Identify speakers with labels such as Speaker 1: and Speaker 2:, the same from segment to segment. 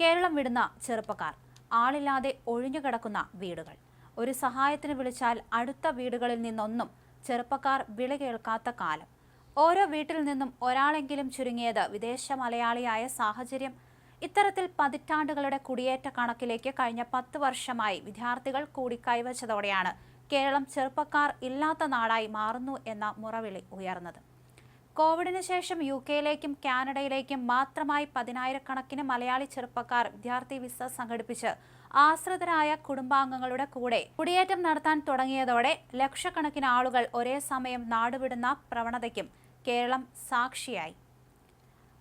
Speaker 1: കേരളം വിടുന്ന ചെറുപ്പക്കാർ ആളില്ലാതെ ഒഴിഞ്ഞുകിടക്കുന്ന വീടുകൾ. ഒരു സഹായത്തിന് വിളിച്ചാൽ അടുത്ത വീടുകളിൽ നിന്നൊന്നും ചെറുപ്പക്കാർ വിളി കേൾക്കാത്ത കാലം. ഓരോ വീട്ടിൽ നിന്നും ഒരാളെങ്കിലും ചുരുങ്ങിയത് വിദേശ മലയാളിയായ സാഹചര്യം. ഇത്തരത്തിൽ പതിറ്റാണ്ടുകളുടെ കുടിയേറ്റ കണക്കിലേക്ക് കഴിഞ്ഞ പത്ത് വർഷമായി വിദ്യാർത്ഥികൾ കൂടി കൈവച്ചതോടെയാണ് കേരളം ചെറുപ്പക്കാർ ഇല്ലാത്ത നാടായി മാറുന്നു എന്ന മുറവിളി ഉയർന്നത്. കോവിഡിന് ശേഷം യു കെയിലേക്കും കാനഡയിലേക്കും മാത്രമായി പതിനായിരക്കണക്കിന് മലയാളി ചെറുപ്പക്കാർ വിദ്യാർത്ഥി വിസ സംഘടിപ്പിച്ച് ആശ്രിതരായ കുടുംബാംഗങ്ങളുടെ കൂടെ കുടിയേറ്റം നടത്താൻ തുടങ്ങിയതോടെ ലക്ഷക്കണക്കിന് ആളുകൾ ഒരേ സമയം നാടുവിടുന്ന പ്രവണതയ്ക്കും കേരളം സാക്ഷിയായി.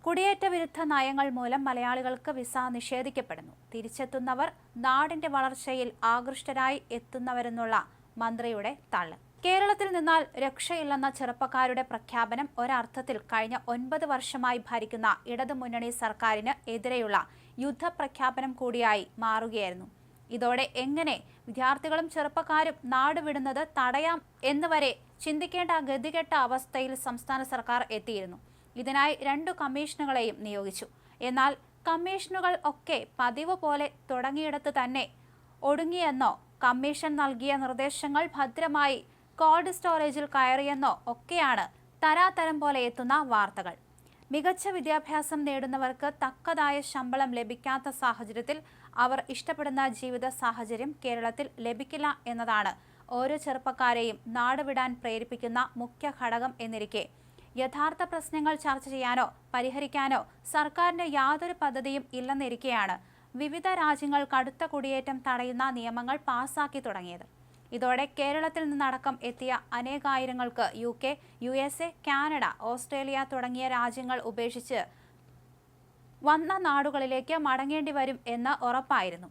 Speaker 1: കുടിയേറ്റ വിരുദ്ധ നയങ്ങൾ മൂലം മലയാളികൾക്ക് വിസ നിഷേധിക്കപ്പെടുന്നു. തിരിച്ചെത്തുന്നവർ നാടിന്റെ വളർച്ചയിൽ ആകൃഷ്ടരായി എത്തുന്നവരെന്നുള്ള മന്ത്രിയുടെ തള്ള് കേരളത്തിൽ നിന്നാൽ രക്ഷയില്ലെന്ന ചെറുപ്പക്കാരുടെ പ്രഖ്യാപനം ഒരർത്ഥത്തിൽ കഴിഞ്ഞ ഒൻപത് വർഷമായി ഭരിക്കുന്ന ഇടതുമുന്നണി സർക്കാരിന് എതിരെയുള്ള യുദ്ധപ്രഖ്യാപനം കൂടിയായി മാറുകയായിരുന്നു. ഇതോടെ എങ്ങനെ വിദ്യാർത്ഥികളും ചെറുപ്പക്കാരും നാടുവിടുന്നത് തടയാം എന്നുവരെ ചിന്തിക്കേണ്ട ഗതികെട്ട അവസ്ഥയിൽ സംസ്ഥാന സർക്കാർ എത്തിയിരുന്നു. ഇതിനായി രണ്ടു കമ്മീഷനുകളെയും നിയോഗിച്ചു. എന്നാൽ കമ്മീഷനുകൾ ഒക്കെ പതിവ് പോലെ തുടങ്ങിയിടത്ത് തന്നെ ഒടുങ്ങിയെന്നോ കമ്മീഷൻ നൽകിയ നിർദ്ദേശങ്ങൾ ഭദ്രമായി കോൾഡ് സ്റ്റോറേജിൽ കയറിയെന്നോ ഒക്കെയാണ് തരാതരം പോലെ എത്തുന്ന വാർത്തകൾ. മികച്ച വിദ്യാഭ്യാസം നേടുന്നവർക്ക് തക്കതായ ശമ്പളം ലഭിക്കാത്ത സാഹചര്യത്തിൽ അവർ ഇഷ്ടപ്പെടുന്ന ജീവിത സാഹചര്യം കേരളത്തിൽ ലഭിക്കില്ല എന്നതാണ് ഓരോ ചെറുപ്പക്കാരെയും നാടുവിടാൻ പ്രേരിപ്പിക്കുന്ന മുഖ്യ ഘടകം എന്നിരിക്കെ. യഥാർത്ഥ പ്രശ്നങ്ങൾ ചർച്ച ചെയ്യാനോ പരിഹരിക്കാനോ സർക്കാരിന് യാതൊരു പദ്ധതിയും ഇല്ലെന്നിരിക്കെയാണ് വിവിധ രാജ്യങ്ങൾ കടുത്ത കുടിയേറ്റം തടയുന്ന നിയമങ്ങൾ പാസാക്കി തുടങ്ങിയത്. ഇതോടെ കേരളത്തിൽ നിന്നടക്കം എത്തിയ അനേകായിരങ്ങൾക്ക് U K U S A Canada Australia തുടങ്ങിയ രാജ്യങ്ങൾ ഉപേക്ഷിച്ച് വന്ന നാടുകളിലേക്ക് മടങ്ങേണ്ടി വരും എന്ന് ഉറപ്പായിരുന്നു.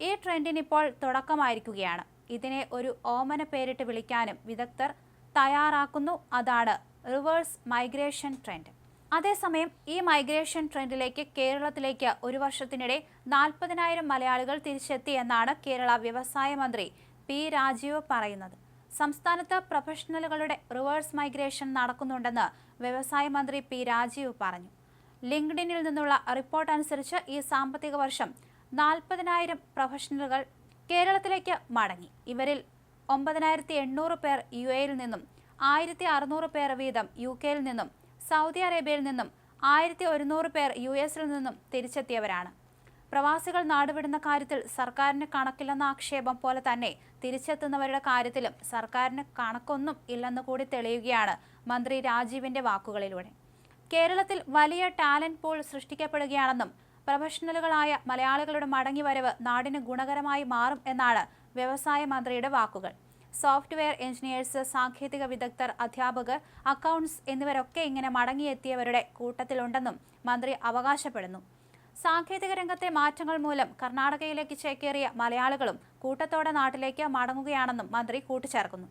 Speaker 1: ഈ ട്രെൻഡിനിപ്പോൾ തുടക്കമായിരിക്കുകയാണ്. ഇതിനെ ഒരു ഓമന പേരിട്ട് വിളിക്കാനും വിദഗ്ധർ തയ്യാറാക്കുന്നു. അതാണ് റിവേഴ്സ് മൈഗ്രേഷൻ ട്രെൻഡ്. അതേസമയം ഈ മൈഗ്രേഷൻ ട്രെൻഡിലേക്ക് കേരളത്തിലേക്ക് ഒരു വർഷത്തിനിടെ നാൽപ്പതിനായിരം മലയാളികൾ തിരിച്ചെത്തി എന്നാണ് കേരള വ്യവസായ മന്ത്രി പി രാജീവ് പറയുന്നത്. സംസ്ഥാനത്ത് പ്രൊഫഷണലുകളുടെ റിവേഴ്സ് മൈഗ്രേഷൻ നടക്കുന്നുണ്ടെന്ന് വ്യവസായ മന്ത്രി പി രാജീവ് പറഞ്ഞു. ലിങ്ക്ഡിനിൽ നിന്നുള്ള റിപ്പോർട്ട് അനുസരിച്ച് ഈ സാമ്പത്തിക വർഷം നാൽപ്പതിനായിരം പ്രൊഫഷണലുകൾ കേരളത്തിലേക്ക് മടങ്ങി. ഇവരിൽ ഒമ്പതിനായിരത്തി എണ്ണൂറ് പേർ യു എയിൽ നിന്നും ആയിരത്തി അറുന്നൂറ് പേർ വീതം യു കെയിൽ നിന്നും സൗദി അറേബ്യയിൽ നിന്നും ആയിരത്തി ഒരുന്നൂറ് പേർ യു എസിൽ നിന്നും തിരിച്ചെത്തിയവരാണ്. പ്രവാസികൾ നാടുവിടുന്ന കാര്യത്തിൽ സർക്കാരിന് കണക്കില്ലെന്ന ആക്ഷേപം പോലെ തന്നെ തിരിച്ചെത്തുന്നവരുടെ കാര്യത്തിലും സർക്കാരിന് കണക്കൊന്നും ഇല്ലെന്ന് കൂടി തെളിയുകയാണ് മന്ത്രി രാജീവിന്റെ വാക്കുകളിലൂടെ. കേരളത്തിൽ വലിയ ടാലന്റ് പൂൾ സൃഷ്ടിക്കപ്പെടുകയാണെന്നും പ്രൊഫഷണലുകളായ മലയാളികളുടെ മടങ്ങിവരവ് നാടിന് ഗുണകരമായി മാറും എന്നാണ് വ്യവസായ മന്ത്രിയുടെ വാക്കുകൾ. സോഫ്റ്റ്വെയർ എഞ്ചിനീയേഴ്സ് സാങ്കേതിക വിദഗ്ധർ അധ്യാപകർ അക്കൗണ്ട്സ് എന്നിവരൊക്കെ ഇങ്ങനെ മടങ്ങിയെത്തിയവരുടെ കൂട്ടത്തിലുണ്ടെന്നും മന്ത്രി അവകാശപ്പെടുന്നു. സാങ്കേതിക രംഗത്തെ മാറ്റങ്ങൾ മൂലം കർണാടകയിലേക്ക് ചേക്കേറിയ മലയാളികളും കൂട്ടത്തോടെ നാട്ടിലേക്ക് മടങ്ങുകയാണെന്നും മന്ത്രി കൂട്ടിച്ചേർക്കുന്നു